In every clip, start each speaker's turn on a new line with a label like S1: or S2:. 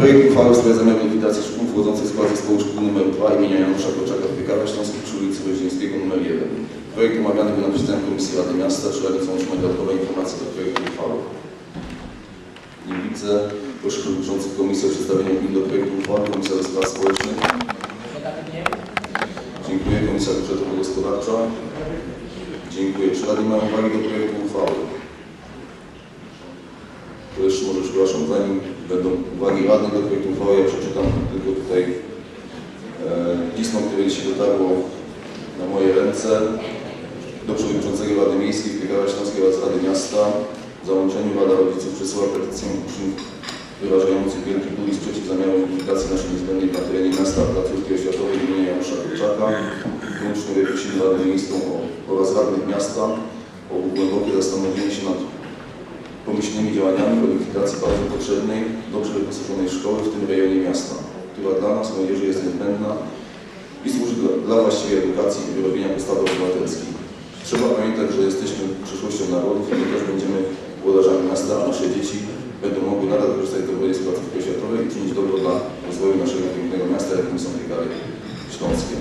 S1: Projekt uchwały w sprawie zamiaru likwidacji szkół wchodzących w skład zespołu nr 2 imienia Janusza Korczaka w Piekarach Śląskich przy ulicy Woźnieńskiego nr 1. Projekt omawiany był na posiedzeniu Komisji Rady Miasta. Czy radni chcą otrzymać dodatkowe informacje do projektu uchwały? Nie widzę. Proszę przewodniczących Komisji o przedstawienie opinii do projektu uchwały. Komisja do Spraw Społecznych. Dziękuję. Komisja Budżetowo-Gospodarcza. Dziękuję. Czy radni mają uwagi do projektu uchwały? To jeszcze może przepraszam, zanim będą uwagi radnych do projektu uchwały, ja przeczytam tylko tutaj e, pismo, które dzisiaj dotarło na moje ręce do przewodniczącego Rady Miejskiej w Piekarach Śląskiej oraz Rady Miasta. W załączeniu Rada Rodziców przesyła petycję uczniów wyrażających wielki ból i sprzeciw zamiaru likwidacji naszej niezbędnej na terenie miasta placówki oświatowej imienia Janusza Korczaka. Uczniowie prosili Radę Miejską oraz radnych miasta o głębokie zastanowienie się nad pomyślnymi działaniami likwidacji bardzo potrzebnej, dobrze wyposażonej szkoły w tym rejonie miasta, która dla nas, młodzieży, jest niezbędna i służy dla, dla właściwej edukacji i wyrobienia postawy obywatelskiej. Trzeba pamiętać, że jesteśmy przyszłością narodów i też będziemy włodarzami miasta, a nasze dzieci będą mogły nadal korzystać z dobrej placówki oświatowej i czynić dobro dla rozwoju naszego pięknego miasta, jakim są piekary śląskie.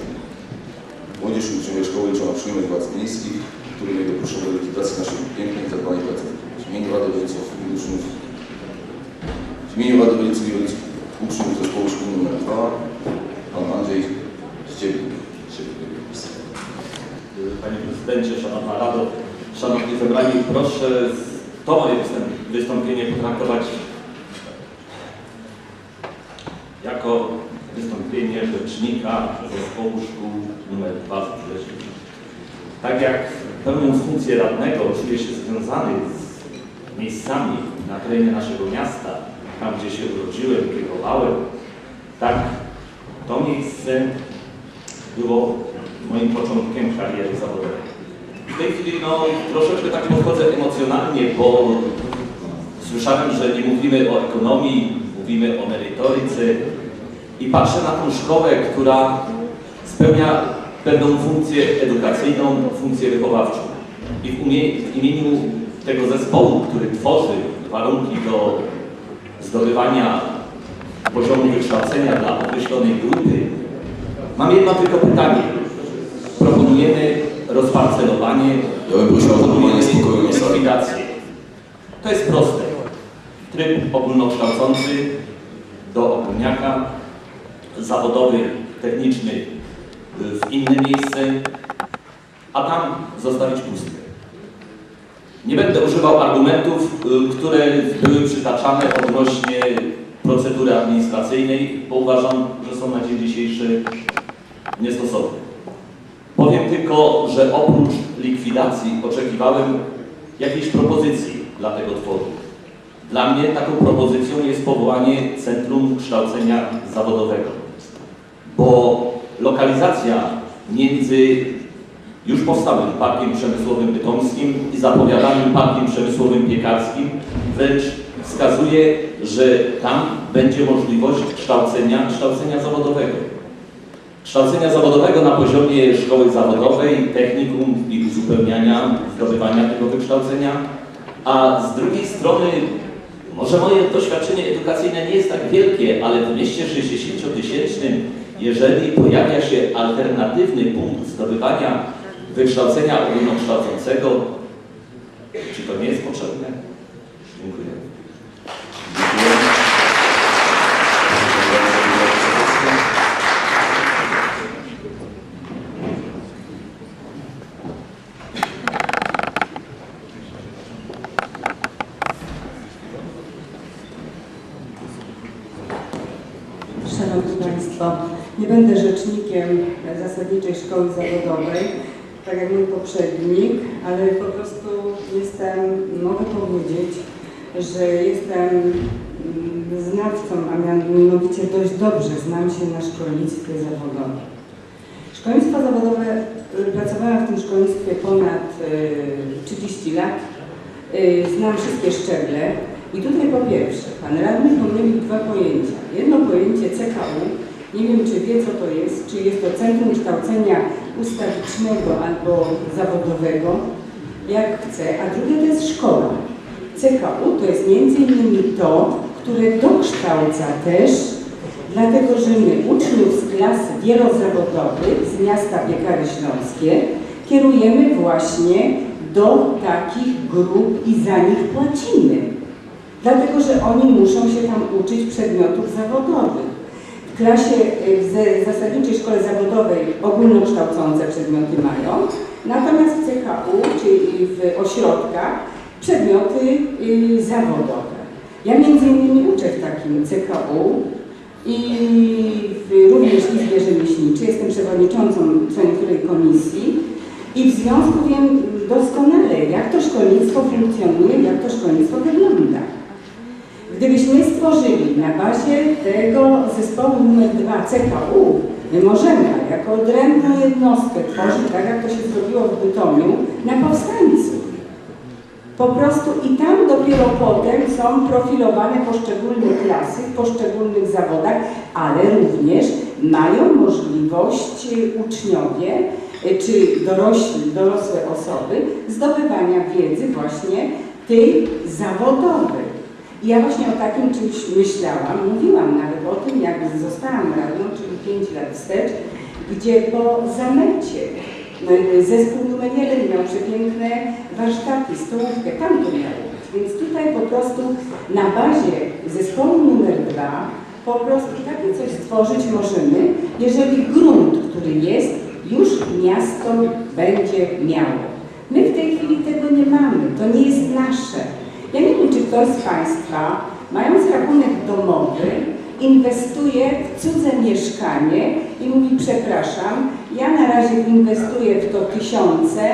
S1: Młodzież i uczniowie szkoły liczą na przyjemność władz miejskich, które nie dopuszczą do likwidacji naszej pięknej i zadbanej placówki. W imieniu Rady Rodziców i Uczniów w imieniu Rady Rodziców i Uczniów Zespołu Szkół nr 2 Pan Andrzej Ściebnik.
S2: Panie Prezydencie, Szanowna Rado, Szanowni Zebrani, proszę to moje wystąpienie potraktować jako wystąpienie rzecznika Zespołu Szkół nr 2 w Brzeźnie. Tak jak pełniąc funkcję radnego czuję się związany z miejscami na terenie naszego miasta, tam gdzie się urodziłem, kierowałem, tak to miejsce było moim początkiem kariery zawodowej. W tej chwili no, troszeczkę tak podchodzę emocjonalnie, bo słyszałem, że nie mówimy o ekonomii, mówimy o merytoryce i patrzę na tą szkołę, która spełnia pewną funkcję edukacyjną, funkcję wychowawczą. I w, umie, w imieniu tego zespołu, który tworzy warunki do zdobywania poziomu wykształcenia dla określonej grupy, Mam jedno tylko pytanie. Proponujemy rozparcelowanie,
S1: Ja bym sali.
S2: likwidację. To jest proste. Tryb ogólnokształcący do ogólniaka, zawodowy, techniczny y, w inne miejsce, a tam zostawić pustkę. Nie będę używał argumentów, y, które były przytaczane odnośnie procedury administracyjnej, bo uważam, że są na dzień dzisiejszy niestosowne. Powiem tylko, że oprócz likwidacji oczekiwałem jakiejś propozycji dla tego tworu. Dla mnie taką propozycją jest powołanie Centrum Kształcenia Zawodowego, bo lokalizacja między już powstałym Parkiem Przemysłowym Bytomskim i zapowiadanym Parkiem Przemysłowym Piekarskim wręcz wskazuje, że tam będzie możliwość kształcenia, kształcenia zawodowego. Kształcenia zawodowego na poziomie szkoły zawodowej, technikum i uzupełniania, zdobywania tego wykształcenia, a z drugiej strony może moje doświadczenie edukacyjne nie jest tak wielkie, ale w mieście 60-tysięcznym, jeżeli pojawia się alternatywny punkt zdobywania wykształcenia ogólnokształcącego, czy to nie jest potrzebne? Dziękuję.
S3: Szanowni Państwo, nie będę rzecznikiem zasadniczej szkoły zawodowej, tak jak mój poprzednik, ale po prostu jestem, mogę powiedzieć, że jestem mm, znawcą, a mianowicie dość dobrze znam się na szkolnictwie zawodowym. Szkolnictwo zawodowe, y, pracowałam w tym szkolnictwie ponad y, 30 lat, Y, Znam wszystkie szczeble i tutaj po pierwsze, Pan Radny pomylił dwa pojęcia. Jedno pojęcie CKU, nie wiem czy wie co to jest, czy jest to Centrum Kształcenia Ustawicznego albo Zawodowego, jak chce, a drugie to jest szkoła. CKU to jest między innymi to, które dokształca też, dlatego że my uczniów z klas wielozawodowych z miasta Piekary Śląskie kierujemy właśnie do takich grup i za nich płacimy. Dlatego, że oni muszą się tam uczyć przedmiotów zawodowych. Klasie, y, w ze- zasadniczej szkole zawodowej ogólnokształcące przedmioty mają, natomiast w CHU, czyli w ośrodkach, przedmioty y, zawodowe. Ja między innymi uczę w takim CHU i w, również w Izbie Rzemieślniczej, jestem przewodniczącą co niektórej komisji i w związku wiem doskonale, jak to szkolnictwo funkcjonuje, jak to szkolnictwo wygląda. Gdybyśmy stworzyli na bazie tego zespołu numer 2 CKU, my możemy, jako odrębną jednostkę tworzyć, tak jak to się zrobiło w Bytomiu, na powstańców. Po prostu i tam dopiero potem są profilowane poszczególne klasy w poszczególnych zawodach, ale również mają możliwość y, uczniowie y, czy dorośli, dorosłe osoby zdobywania wiedzy właśnie tej zawodowej. I ja właśnie o takim czymś myślałam, mówiłam nawet o tym, jak zostałam radną, czyli 5 lat wstecz, gdzie po zamęcie no, zespół numer jeden miał przepiękne warsztaty, stołówkę, tam to miało być. Więc tutaj po prostu na bazie zespołu numer dwa po prostu takie coś stworzyć możemy, jeżeli grunt, który jest, już miasto będzie miało. My w tej chwili tego nie mamy, to nie jest nasze. Ja nie wiem, czy ktoś z Państwa, mając rachunek domowy, inwestuje w cudze mieszkanie i mówi, przepraszam, ja na razie inwestuję w to tysiące,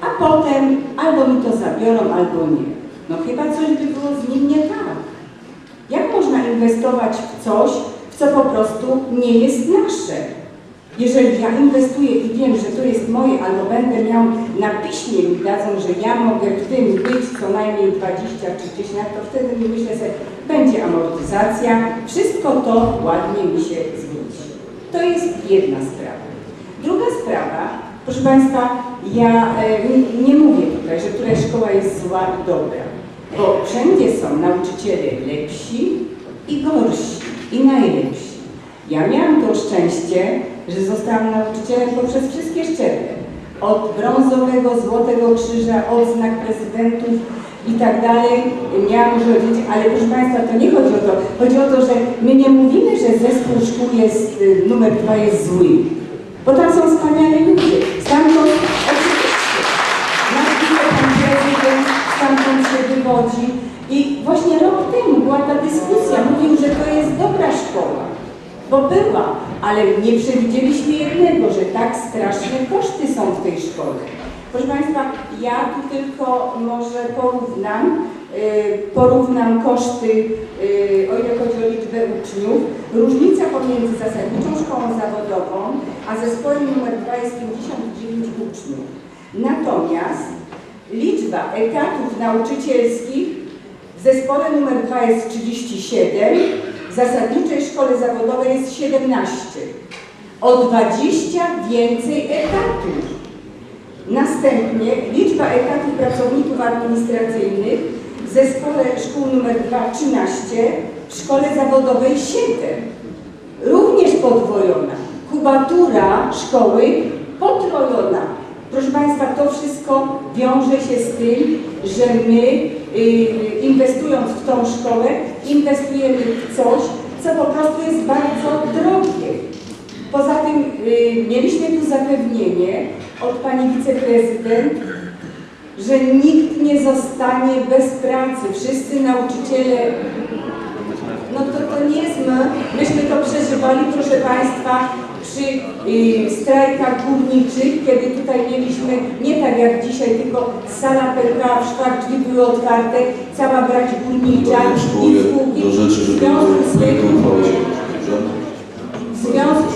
S3: a potem albo mi to zabiorą, albo nie. No chyba coś by było z nim nie tak. Jak można inwestować w coś, w co po prostu nie jest nasze? Jeżeli ja inwestuję i wiem, że to jest moje, albo będę miał na piśmie mi dadzą, że ja mogę w tym być co najmniej 20 czy 10 lat, to wtedy mi myślę sobie, będzie amortyzacja, wszystko to ładnie mi się zwróci. To jest jedna sprawa. Druga sprawa, proszę Państwa, ja e, nie- nie mówię tutaj, że któraś szkoła jest zła i dobra, bo wszędzie są nauczyciele lepsi i gorsi i najlepsi. Ja miałam to szczęście, że zostałam nauczycielem poprzez wszystkie szczeble. Od brązowego, złotego krzyża, odznak prezydentów i tak dalej. Miałam dużo dzieci, ale proszę Państwa, to nie chodzi o to. Chodzi o to, że my nie mówimy, że zespół szkół jest, y, numer dwa jest zły. Bo tam są wspaniali ludzie. Stamtąd oczywiście nazwisko pan prezydent stamtąd się wywodzi. I właśnie rok temu była ta dyskusja. Mówił, że to jest dobra szkoła. Bo była, ale nie przewidzieliśmy jednego, że tak straszne koszty są w tej szkole. Proszę Państwa, ja tu tylko może porównam, y, porównam koszty, y, o ile chodzi o liczbę uczniów. Różnica pomiędzy zasadniczą szkołą zawodową, a zespołem numer 2 jest 59 uczniów. Natomiast liczba etatów nauczycielskich w zespole numer 2 jest 37, w zasadniczej szkole zawodowej jest 17. O 20 więcej etatów. Następnie liczba etatów pracowników administracyjnych w zespole szkół numer 2 13, w szkole zawodowej 7. Również podwojona. Kubatura szkoły potrojona. Proszę Państwa, to wszystko wiąże się z tym, że my inwestując w tą szkołę, inwestujemy w coś, co po prostu jest bardzo drogie. Poza tym y, mieliśmy tu zapewnienie od pani wiceprezydent, że nikt nie zostanie bez pracy. Wszyscy nauczyciele no to, to nie jest my. Myśmy to przeżywali, proszę Państwa, przy y, strajkach górniczych, kiedy tutaj mieliśmy, nie tak jak dzisiaj, tylko sala PK, w drzwi były otwarte, cała brać górnicza i spółki.
S1: do rzeczy,
S3: W
S1: żeby
S3: w związku,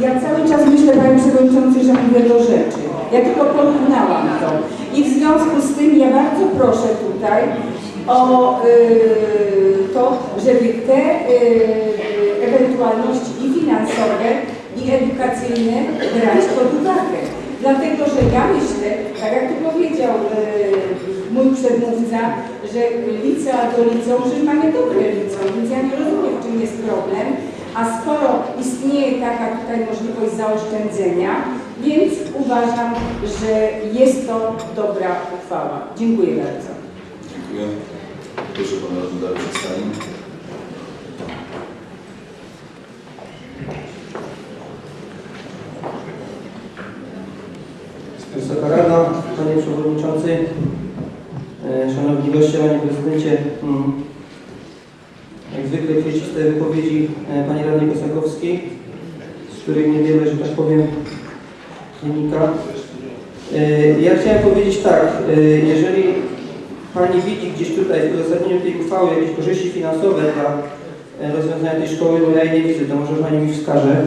S3: ja cały czas myślę, Panie Przewodniczący, że mówię do rzeczy. Ja tylko porównałam to. I w związku z tym ja bardzo proszę tutaj o y, to, żeby te y, ewentualności i finansowe, i edukacyjne brać pod uwagę. Dlatego, że ja myślę, tak jak tu powiedział y,
S4: mój przedmówca, że licea do liceum, że mamy dobre liceum, więc ja nie rozumiem, w czym jest problem. A skoro istnieje taka tutaj możliwość zaoszczędzenia, więc uważam, że jest to dobra uchwała. Dziękuję bardzo.
S1: Dziękuję. Proszę pana radnego Dariusza
S5: Panie Przewodniczący, e, Szanowni Goście, Panie Prezydencie, mm, jak zwykle kwieciste wypowiedzi e, Pani Radnej Kosakowskiej, z których niewiele, że tak powiem, wynika. E, Ja chciałem powiedzieć tak, jeżeli Pani widzi gdzieś tutaj w uzasadnieniu tej uchwały jakieś korzyści finansowe dla rozwiązania tej szkoły, bo ja jej nie widzę, to może Pani mi wskaże,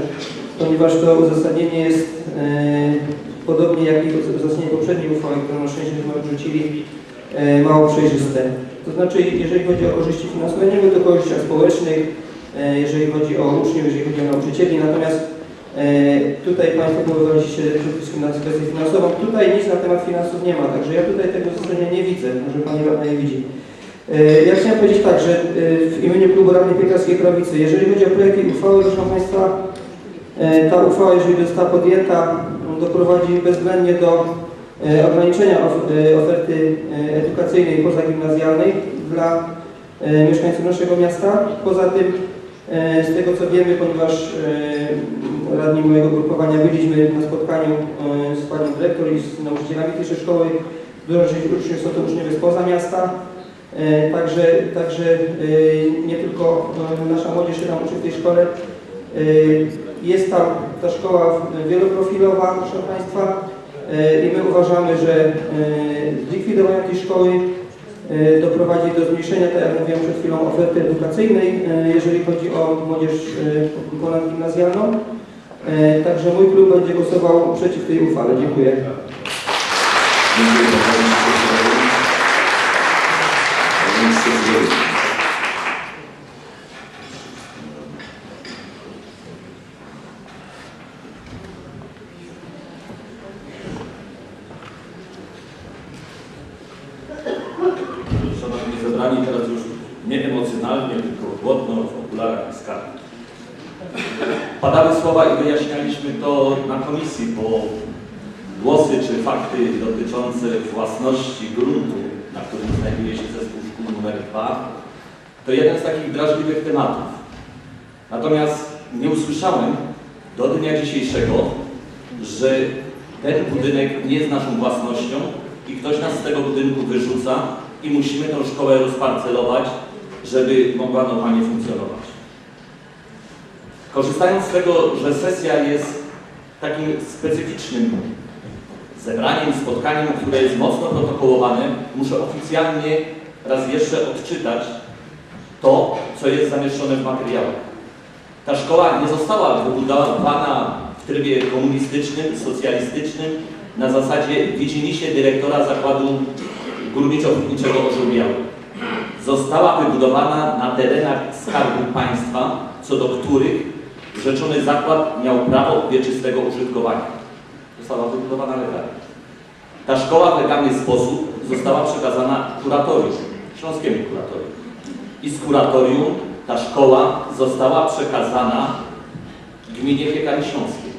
S5: ponieważ to uzasadnienie jest podobnie jak i uzasadnienie poprzedniej uchwały, którą na szczęście żeśmy odrzucili, e, mało przejrzyste. To znaczy, jeżeli chodzi o korzyści finansowe, nie mówię o korzyściach społecznych, e, jeżeli chodzi o uczniów, jeżeli chodzi o nauczycieli, natomiast e, tutaj Państwo powoływaliście się przede wszystkim na kwestię finansową. Tutaj nic na temat finansów nie ma, także ja tutaj tego uzasadnienia nie widzę, może Pani Radna je widzi. Ja chciałem powiedzieć tak, że w imieniu Klubu Radnej Piekarskiej Prawicy, jeżeli chodzi o projekt tej uchwały, proszę Państwa, ta uchwała, jeżeli została podjęta, doprowadzi bezwzględnie do e, ograniczenia e, oferty e, edukacyjnej pozagimnazjalnej dla mieszkańców naszego miasta. Poza tym, z tego co wiemy, ponieważ radni mojego grupowania byliśmy na spotkaniu z panią dyrektor i z nauczycielami tej szkoły, dużo uczniów są to uczniowie spoza miasta. Także, także nie tylko e, nasza młodzież się tam uczy w tej szkole. Jest tam ta szkoła wieloprofilowa, proszę Państwa, e, i my uważamy, że e, zlikwidowanie tej szkoły e, doprowadzi do zmniejszenia, tak jak mówiłem przed chwilą, oferty edukacyjnej, jeżeli chodzi o młodzież ponadgimnazjalną. Także mój klub będzie głosował przeciw tej uchwale. Dziękuję.
S1: Dziękuję
S2: numer 2, to jeden z takich drażliwych tematów. Natomiast nie usłyszałem do dnia dzisiejszego, że ten budynek nie jest naszą własnością i ktoś nas z tego budynku wyrzuca i musimy tę szkołę rozparcelować, żeby mogła normalnie funkcjonować. Korzystając z tego, że sesja jest takim specyficznym zebraniem, spotkaniem, które jest mocno protokołowane, muszę oficjalnie raz jeszcze odczytać to, co jest zamieszczone w materiałach. Ta szkoła nie została wybudowana w trybie komunistycznym, socjalistycznym, na zasadzie widzimisię dyrektora zakładu górniczo-hutniczego Orzeł. Została wybudowana na terenach Skarbu Państwa, co do których rzeczony zakład miał prawo wieczystego użytkowania. Została wybudowana legalnie. Ta szkoła w legalny sposób została przekazana kuratorium, śląskiemu kuratorium. I z kuratorium ta szkoła została przekazana gminie Piekary Śląskiej.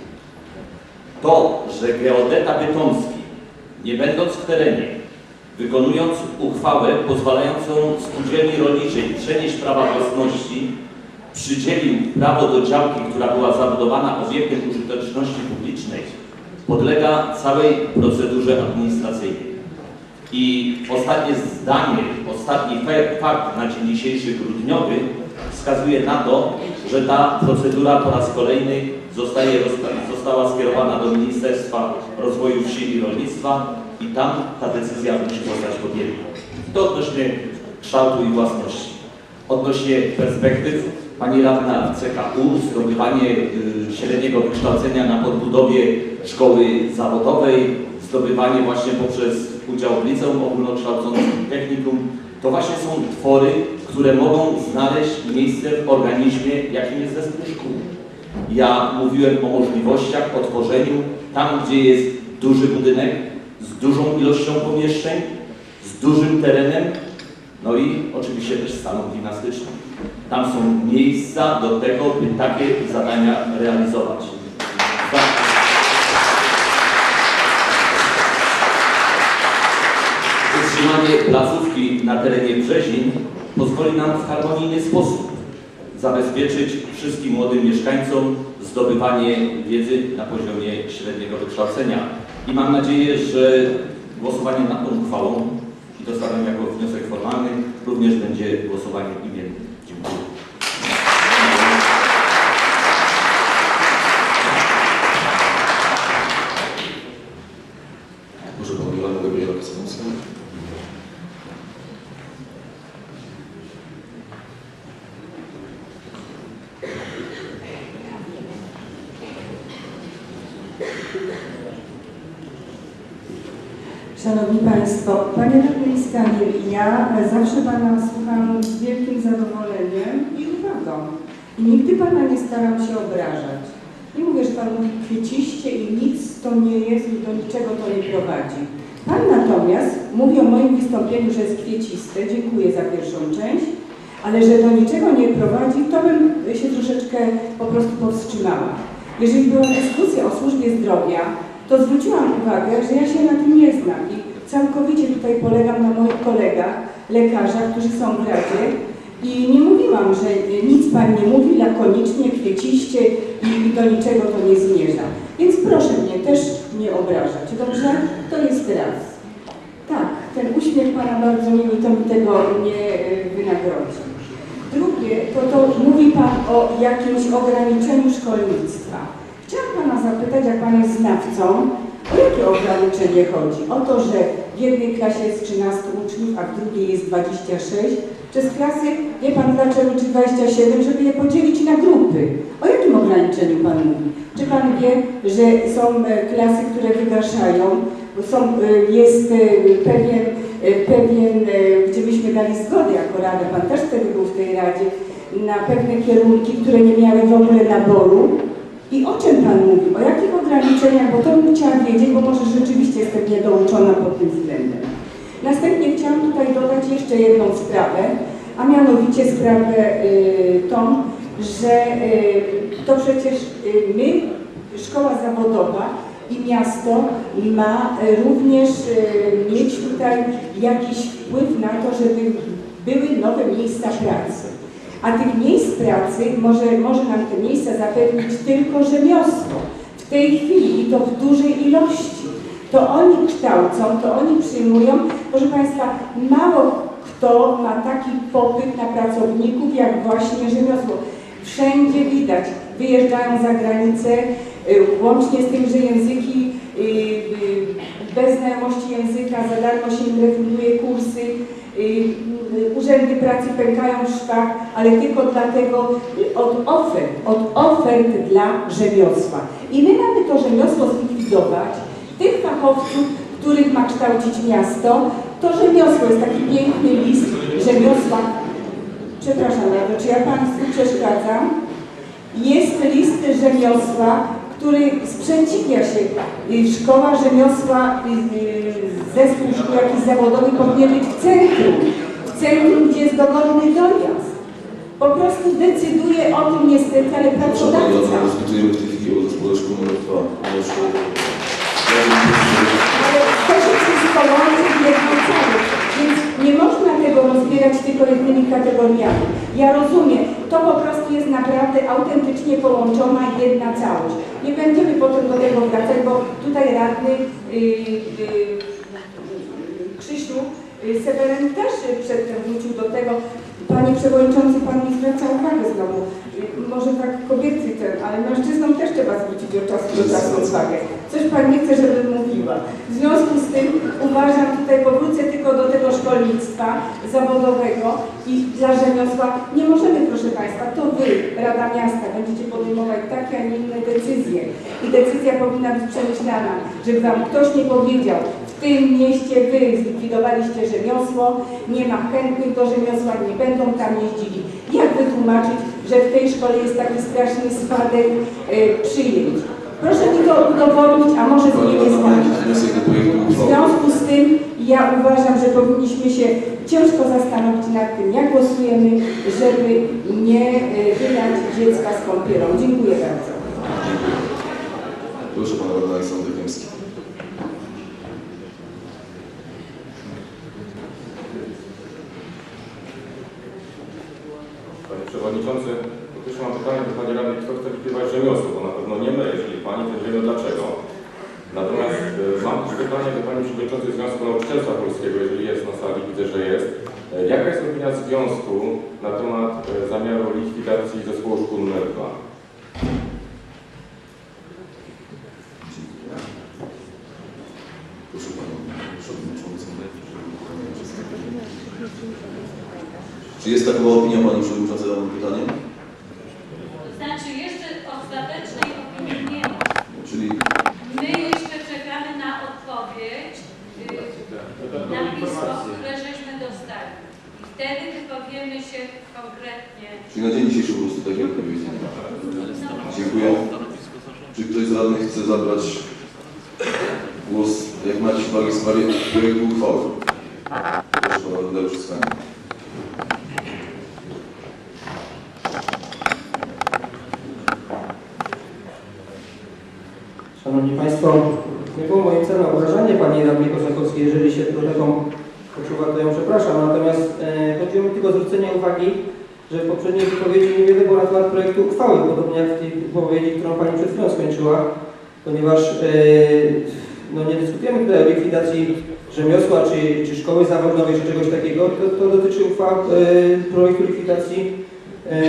S2: To, że geodeta bytomski, nie będąc w terenie, wykonując uchwałę pozwalającą spółdzielni rolniczej przenieść prawa własności, przydzielił prawo do działki, która była zabudowana obiektem użyteczności publicznej, podlega całej procedurze administracyjnej. I ostatnie zdanie, ostatni fakt na dzień dzisiejszy grudniowy wskazuje na to, że ta procedura po raz kolejny zostaje, została skierowana do Ministerstwa Rozwoju Wsi i Rolnictwa i tam ta decyzja musi zostać podjęta. To odnośnie kształtu i własności. Odnośnie perspektyw, Pani Radna CKU, zdobywanie y, średniego wykształcenia na podbudowie szkoły zawodowej, zdobywanie właśnie poprzez udział w liceum ogólnokształcącym, technikum, to właśnie są twory, które mogą znaleźć miejsce w organizmie, jakim jest zespół szkół. Ja mówiłem o możliwościach, o tworzeniu tam, gdzie jest duży budynek z dużą ilością pomieszczeń, z dużym terenem, no i oczywiście też staną gimnastyczną. Tam są miejsca do tego, by takie zadania realizować. Utrzymanie placówki na terenie Brzezin pozwoli nam w harmonijny sposób zabezpieczyć wszystkim młodym mieszkańcom zdobywanie wiedzy na poziomie średniego wykształcenia. I mam nadzieję, że głosowanie nad tą uchwałą, i stawiam jako wniosek formalny, również będzie głosowaniem imiennym. Dziękuję.
S1: Może Pani Joanna Gabriela Kosmowska?
S3: Szanowni Państwo, Panie Radny Skamil, ja zawsze Pana słucham z wielkim zadowoleniem i uwagą. I nigdy Pana nie staram się obrażać. Nie mówię, że Pan mówi kwieciście i nic to nie jest i do niczego to nie prowadzi. Pan natomiast mówi o moim wystąpieniu, że jest kwieciste. Dziękuję za pierwszą część. Ale że do niczego nie prowadzi, to bym się troszeczkę po prostu powstrzymała. Jeżeli była dyskusja o służbie zdrowia, to zwróciłam uwagę, że ja się na tym nie znam i całkowicie tutaj polegam na moich kolegach, lekarzach, którzy są w Radzie i nie mówiłam, że nic Pan nie mówi, lakonicznie, kwieciście i do niczego to nie zmierza. Więc proszę mnie też nie obrażać, dobrze? To jest raz. Tak, ten uśmiech Pana bardzo miły, to mi tego nie y, wynagrodzi. Drugie, to, to mówi Pan o jakimś ograniczeniu szkolnictwa. Chciałam Pana zapytać, jak Pan jest znawcą, o jakie ograniczenie chodzi? O to, że w jednej klasie jest 13 uczniów, a w drugiej jest 26? Czy z klasy, wie Pan dlaczego, czy 27, żeby je podzielić na grupy? O jakim ograniczeniu Pan mówi? Czy Pan wie, że są e, klasy, które wygaszają, są, e, jest e, pewien, pewien, gdzie byśmy dali zgodę jako Radę, Pan też wtedy był w tej Radzie, na pewne kierunki, które nie miały w ogóle naboru? I o czym Pan mówi? O jakich ograniczeniach? Bo to bym chciała wiedzieć, bo może rzeczywiście jestem niedouczona pod tym względem. Następnie chciałam tutaj dodać jeszcze jedną sprawę, a mianowicie sprawę y, tą, że y, to przecież y, my, szkoła zawodowa i miasto ma y, również y, mieć tutaj jakiś wpływ na to, żeby były nowe miejsca pracy. A tych miejsc pracy może, może nam te miejsca zapewnić tylko rzemiosło. W tej chwili i to w dużej ilości. To oni kształcą, to oni przyjmują. Proszę Państwa, mało kto ma taki popyt na pracowników jak właśnie rzemiosło. Wszędzie widać, wyjeżdżają za granicę, y, łącznie z tym, że języki, y, y, bez znajomości języka, za darmo się im refunduje kursy, urzędy pracy pękają w szwach, ale tylko dlatego y, od ofert, od ofert dla rzemiosła. I my mamy to rzemiosło zlikwidować, tych fachowców, których ma kształcić miasto, to rzemiosło jest taki piękny list rzemiosła. Przepraszam bardzo, czy ja Państwu przeszkadzam? Jest list rzemiosła, który sprzeciwia się. Y, Szkoła rzemiosła, y, y, zespół szkół jakiś zawodowy powinien być w centrum. W centrum, gdzie jest dogodny dojazd. Po prostu decyduje o tym niestety, ale pracodawca.
S1: Dyskutujemy w tej chwili o zespole szkół nr 2. Ponieważ,
S3: Ale to się wszystko połączy w jedną całość, więc nie można tego rozbierać tylko jednymi kategoriami. Ja rozumiem, to po prostu jest naprawdę autentycznie połączona jedna całość. Nie będziemy potem do tego wracać, bo tutaj radny yy, yy, Seweryn też przedtem wrócił do tego. Panie Przewodniczący, Pan mi zwraca uwagę znowu. Może tak kobiety ten, ale mężczyznom też trzeba zwrócić od czasu do czasu uwagę. Coś Pan nie chce, żebym mówiła. W związku z tym uważam, tutaj powrócę tylko do tego szkolnictwa zawodowego i dla rzemiosła. Nie możemy, proszę Państwa, to Wy, Rada Miasta, będziecie podejmować takie, a nie inne decyzje. I decyzja powinna być przemyślana, żeby Wam ktoś nie powiedział, tym mieście Wy zlikwidowaliście rzemiosło, nie ma chętnych do rzemiosła, nie będą tam jeździli. Jak wytłumaczyć, że w tej szkole jest taki straszny spadek e, przyjęć? Proszę mi to udowodnić, a może mnie nie znać. W związku z tym
S4: ja uważam, że powinniśmy się ciężko zastanowić nad tym, jak głosujemy, żeby nie y, wylać dziecka z kąpielą. Dziękuję bardzo.
S1: Proszę pana radnego Aleksandra Kępski.
S6: Panie Przewodniczący, pierwsze mam pytanie do Pani Radnej, kto chce wykrywać rzemiosło, bo na pewno nie my, jeżeli Pani, to wiemy dlaczego. Natomiast e, mam też pytanie do Pani Przewodniczącej Związku Nauczycielstwa Polskiego, jeżeli jest na sali, widzę, że jest. E, Jaka jest opinia Związku na temat e, zamiaru likwidacji zespołu szkół nr 2?
S1: Dziękuję. Proszę panią przewodniczącą. żeby przedstawić. Jest takowa opinia pani przewodniczącej na pytanie?
S7: To znaczy jeszcze ostatecznej opinii nie ma.
S1: Czyli
S7: My jeszcze czekamy na odpowiedź y, na pismo, które żeśmy dostali. I wtedy wypowiemy się konkretnie.
S1: Czyli na dzień dzisiejszy po prostu takiej odpowiedzi nie ma. Dziękuję. Czy ktoś z radnych chce zabrać głos, jak macie uwagę w sprawie projektu uchwały? Proszę pana radnego Wszystkania.
S5: Szanowni Państwo, nie było moim celem obrażanie Pani Radnej Kosakowskiej, jeżeli się do taką poczuwa, to ją przepraszam. Natomiast e, chodziło mi tylko o zwrócenie uwagi, że w poprzedniej wypowiedzi niewiele było na temat projektu uchwały, podobnie jak w tej wypowiedzi, którą Pani przed chwilą skończyła, ponieważ e, no, nie dyskutujemy tutaj o likwidacji rzemiosła, czy, czy szkoły zawodowej, czy czegoś takiego, to, to dotyczy uchwał, e, projektu likwidacji e,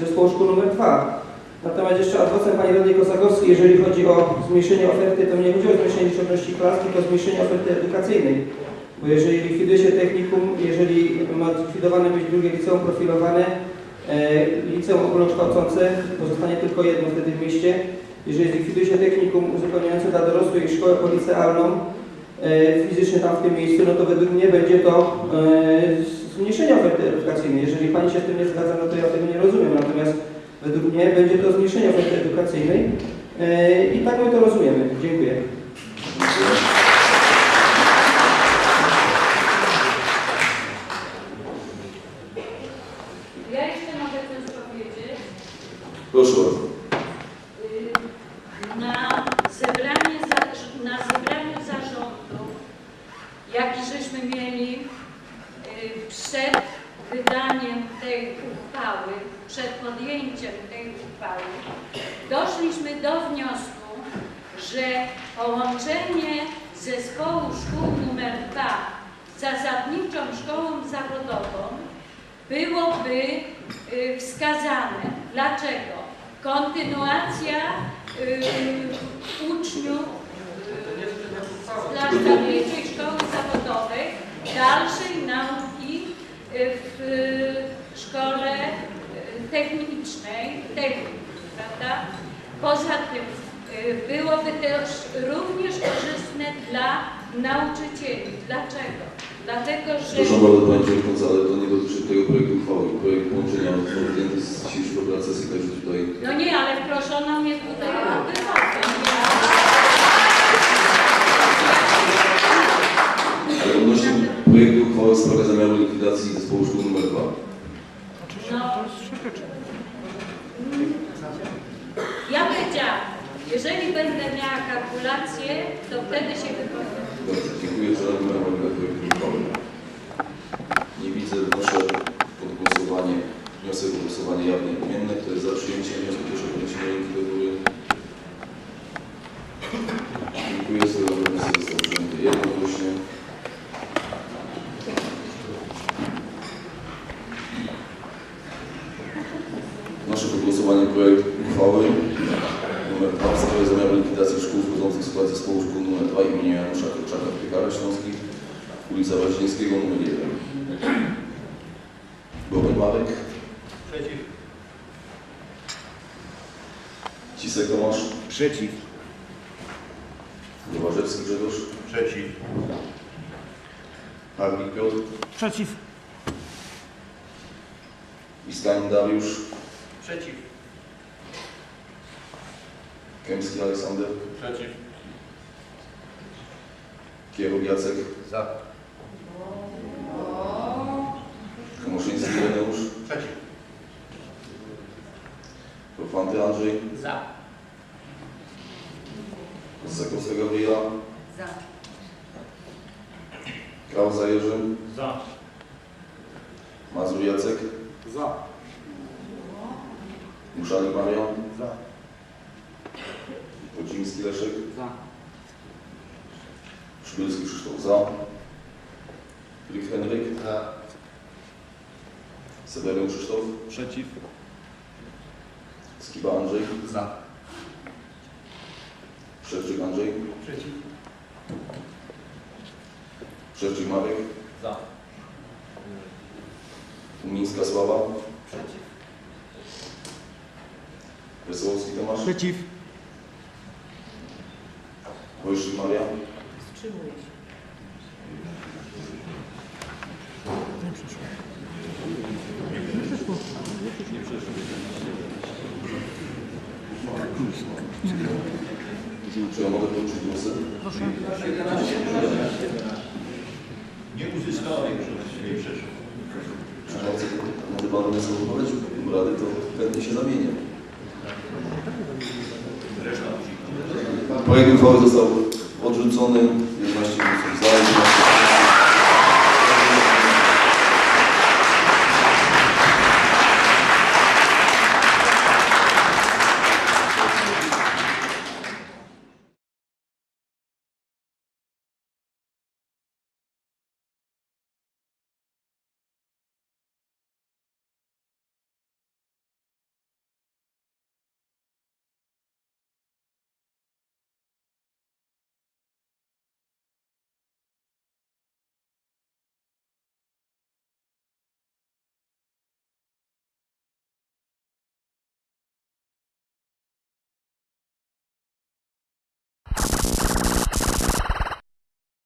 S5: zespołu szkół nr 2. Natomiast jeszcze adwocem Pani Radnej Kosakowskiej, jeżeli chodzi o zmniejszenie oferty, to nie chodzi o zmniejszenie liczebności klas, tylko o zmniejszenie oferty edukacyjnej. Bo jeżeli likwiduje się technikum, jeżeli ma zlikwidowane być drugie liceum profilowane, e, liceum ogólnokształcące, pozostanie tylko jedno wtedy w mieście. Jeżeli zlikwiduje się technikum uzupełniające dla dorosłych i szkołę policealną, e, fizycznie tam w tym miejscu, no to według mnie będzie to e, zmniejszenie oferty edukacyjnej. Jeżeli Pani się z tym nie zgadza, no to ja tego nie rozumiem. Natomiast według mnie będzie to zmniejszenie oferty edukacyjnej e, i tak my to rozumiemy. Dziękuję.
S1: Dziękuję.
S7: Ja jeszcze mogę coś powiedzieć.
S1: Proszę bardzo.
S7: Y, Na zebranie, za- na zebraniu zarządu, jaki żeśmy mieli y, przed wydaniem tej uchwały, przed podjęciem tej uchwały, doszliśmy do wniosku, że połączenie zespołu szkół numer 2 z zasadniczą szkołą byłoby y, wskazane. Dlaczego? Kontynuacja y, uczniów y, z zasadniczej szkoły zawodowej, dalszej nauki y, w y, szkole y, technicznej, technikum, prawda? Poza tym y, byłoby też również korzystne dla nauczycieli. Dlaczego? Dlatego, że...
S1: Proszę bardzo Pani Przewodnicząca, ale to nie dotyczy tego projektu uchwały. Projekt połączenia został zdjęty z dzisiejszego pracy także tutaj
S7: No nie, ale proszono mnie tutaj o wyrokę.
S1: Ale odnośnie projektu uchwały w sprawie zamiaru likwidacji zespołu szkół nr 2.
S7: No. Ja powiedziałam, jeżeli będę miała kalkulację, to wtedy się wypowiem.
S1: Dobrze, dziękuję za rozmowę projektu uchwały. Nie widzę, wnoszę pod głosowanie wniosek o głosowanie jawne
S8: Przeciw.
S1: Nowożewski Grzegorz.
S8: Przeciw.
S1: Pawlik Piotr.
S8: Przeciw.
S1: Islamin Dariusz.
S8: Przeciw.
S1: Kępski Aleksander.
S8: Przeciw.
S1: Kieruk Jacek.
S8: Za.
S1: Komoszyński Ireneusz. Przeciw. Profanty Andrzej.
S8: Za.
S1: Kozakowska Gabriela,
S7: Za.
S1: Krauza Jerzy,
S8: Za.
S1: Mazur Jacek,
S8: Za.
S1: Muszalik Marian,
S8: Za.
S1: Wojcimski Leszek,
S8: Za.
S1: Szybylski Krzysztof za, Filip Henryk,
S8: Za.
S1: Seweryn Krzysztof,
S8: Przeciw.
S1: Skiba Andrzej,
S8: Za.
S1: Szewczyk Andrzej,
S8: Przeciw.
S1: Szewczyk Marek,
S8: Za.
S1: Umińska Sława,
S8: Przeciw.
S1: Wesołowski Tomasz,
S8: Przeciw.
S1: Wojszyk Maria,
S7: Wstrzymuję się.
S1: Czy ja mogę policzyć głosy?
S8: Nie uzyskała większości. Nie
S1: może Pan mnie sobie odpowiedzieć rady, to chętnie się zamienię. Projekt uchwały został odrzucony